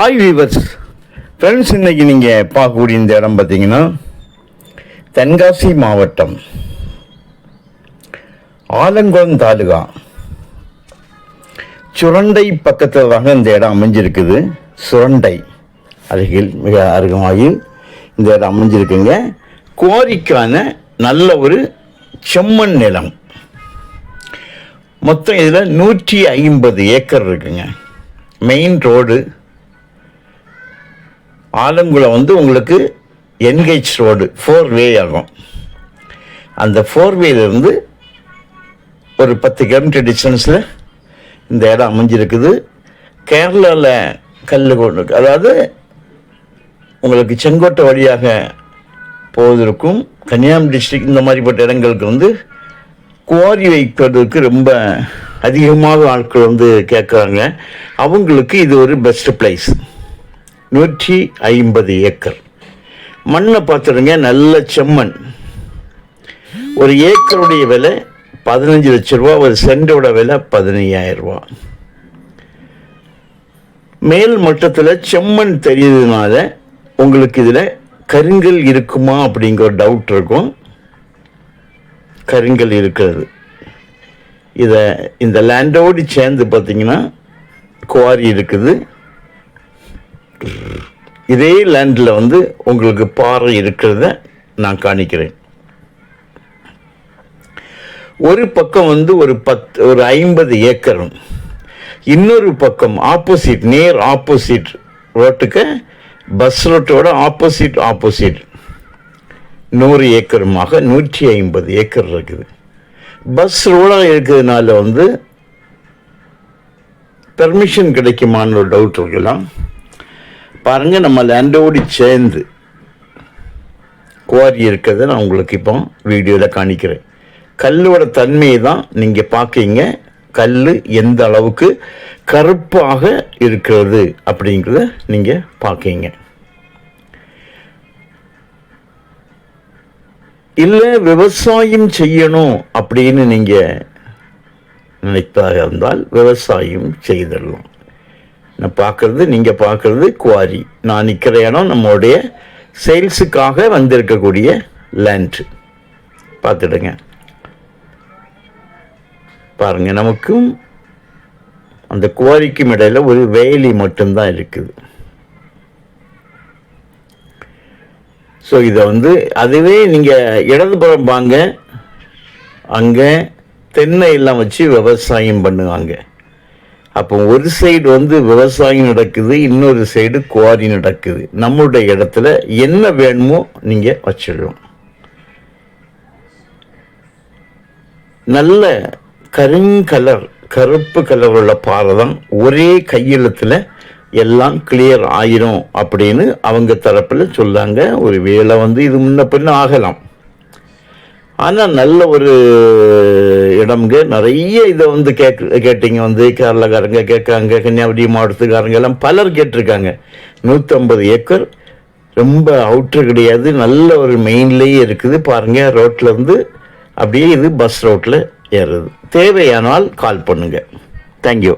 Hi viewers friends இன்றைக்கி நீங்கள் பார்க்கக்கூடிய இந்த இடம் பார்த்தீங்கன்னா தென்காசி மாவட்டம் ஆலங்குளம் தாலுகா. சுரண்டை பக்கத்தில் தாங்க இந்த இடம் அமைஞ்சிருக்குது. சுரண்டை அருகில் மிக அருகமாகி இந்த இடம் அமைஞ்சிருக்குங்க. கோரிக்கான நல்ல ஒரு செம்மண் நிலம். மொத்தம் இதில் நூற்றி ஐம்பது ஏக்கர் இருக்குங்க. மெயின் ரோடு ஆலங்குளம் வந்து உங்களுக்கு என்கேஜ் ரோடு ஃபோர் வே ஆகும். அந்த ஃபோர் வேலேருந்து ஒரு பத்து கிலோமீட்டர் டிஸ்டன்ஸில் இந்த இடம் அமைஞ்சிருக்குது. கேரளாவில் கல் கொண்டு அதாவது உங்களுக்கு செங்கோட்டை வழியாக போவதற்கும் கன்னியாகுமரி டிஸ்ட்ரிக் இந்த மாதிரிப்பட்ட இடங்களுக்கு வந்து குவாரி வைப்பதற்கு ரொம்ப அதிகமாக ஆட்கள் வந்து கேட்குறாங்க. அவங்களுக்கு இது ஒரு பெஸ்ட் பிளேஸ் நூற்றி ஐம்பது ஏக்கர். மண்ணை பார்த்துருங்க நல்ல செம்மண். ஒரு ஏக்கருடைய விலை பதினஞ்சு லட்ச ரூபா ஒரு சென்டோட விலை பதினையாயிரம் ரூபா. மேல் மட்டத்தில் செம்மண் தெரியுதுனால உங்களுக்கு இதில் கருங்கல் இருக்குமா அப்படிங்கிற ஒரு டவுட் இருக்கும். கருங்கல் இருக்கிறது. இதை இந்த லேண்டோடு சேர்ந்து பார்த்தீங்கன்னா குவாரி இருக்குது. இதே லேண்டில் வந்து உங்களுக்கு பாறை இருக்கிறத நான் காணிக்கிறேன். ஒரு பக்கம் வந்து ஒரு பத்து ஒரு ஐம்பது ஏக்கரும் இன்னொரு பக்கம் ஆப்போசிட் நேர் ஆப்போசிட் ரோட்டுக்கு பஸ் ரோட்டோட ஆப்போசிட் ஆப்போசிட் நூறு ஏக்கருமாக நூற்றி ஐம்பது ஏக்கர் இருக்குது. பஸ் ரோடாக இருக்கிறதுனால வந்து பெர்மிஷன் கிடைக்குமான்னு ஒரு டவுட் இருக்கலாம். பாருங்க நம்ம லேண்டோடு சேர்ந்து. குவாரி இருக்கிறத நான் உங்களுக்கு இப்போ வீடியோவில் காணிக்கிறேன். கல்லோட தன்மையை தான் நீங்கள் பார்க்கீங்க கல் எந்த அளவுக்கு கருப்பாக இருக்கிறது அப்படிங்கிறத நீங்கள் பார்க்கீங்க இல்லை விவசாயம் செய்யணும் அப்படின்னு நீங்கள் நினைப்பதாக இருந்தால் விவசாயம் செய்திடலாம். நான் பார்க்குறது நீங்கள் பார்க்குறது குவாரி நான் நிற்கிற இடம் நம்மளுடைய சேல்ஸுக்காக வந்திருக்கக்கூடிய லேண்டு பார்த்துடுங்க. பாருங்கள் நமக்கும் அந்த குவாரிக்கும் இடையில் ஒரு வேலி மட்டும்தான் இருக்குது. ஸோ இதை வந்து அதுவே நீங்கள் இடதுபுறம் வாங்க அங்கே தென்னை எல்லாம் வச்சு விவசாயம் பண்ணுவாங்க. அப்போ ஒரு சைடு வந்து விவசாயம் நடக்குது இன்னொரு சைடு குவாரி நடக்குது. நம்மளுடைய இடத்துல என்ன வேணுமோ நீங்கள் வச்சிடலாம். நல்ல கருங்கலர் கருப்பு கலர் உள்ள பாறை தான் ஒரே கையெழுத்தில் எல்லாம் கிளியர் ஆயிரும் அப்படின்னு அவங்க தரப்பில் சொல்லாங்க. ஒரு வேலை வந்து இது முன்ன பின்ன ஆகலாம். ஆனால் நல்ல ஒரு இடம்ங்க. நிறைய இதை வந்து கேக் கேட்டிங்க வந்து கேரளாக்காரங்க கேட்காங்க கன்னியாகுமரி மாவட்டத்துக்காரங்க எல்லாம் பலர் கேட்டிருக்காங்க. நூற்றம்பது ஏக்கர் ரொம்ப அவுட்ரு கிடையாது நல்ல ஒரு மெயின்லேயே இருக்குது. பாருங்கள் ரோட்டில் இருந்து அப்படியே இது பஸ் ரோட்டில் ஏறுது. தேவையானால் கால் பண்ணுங்கள் தேங்க்யூ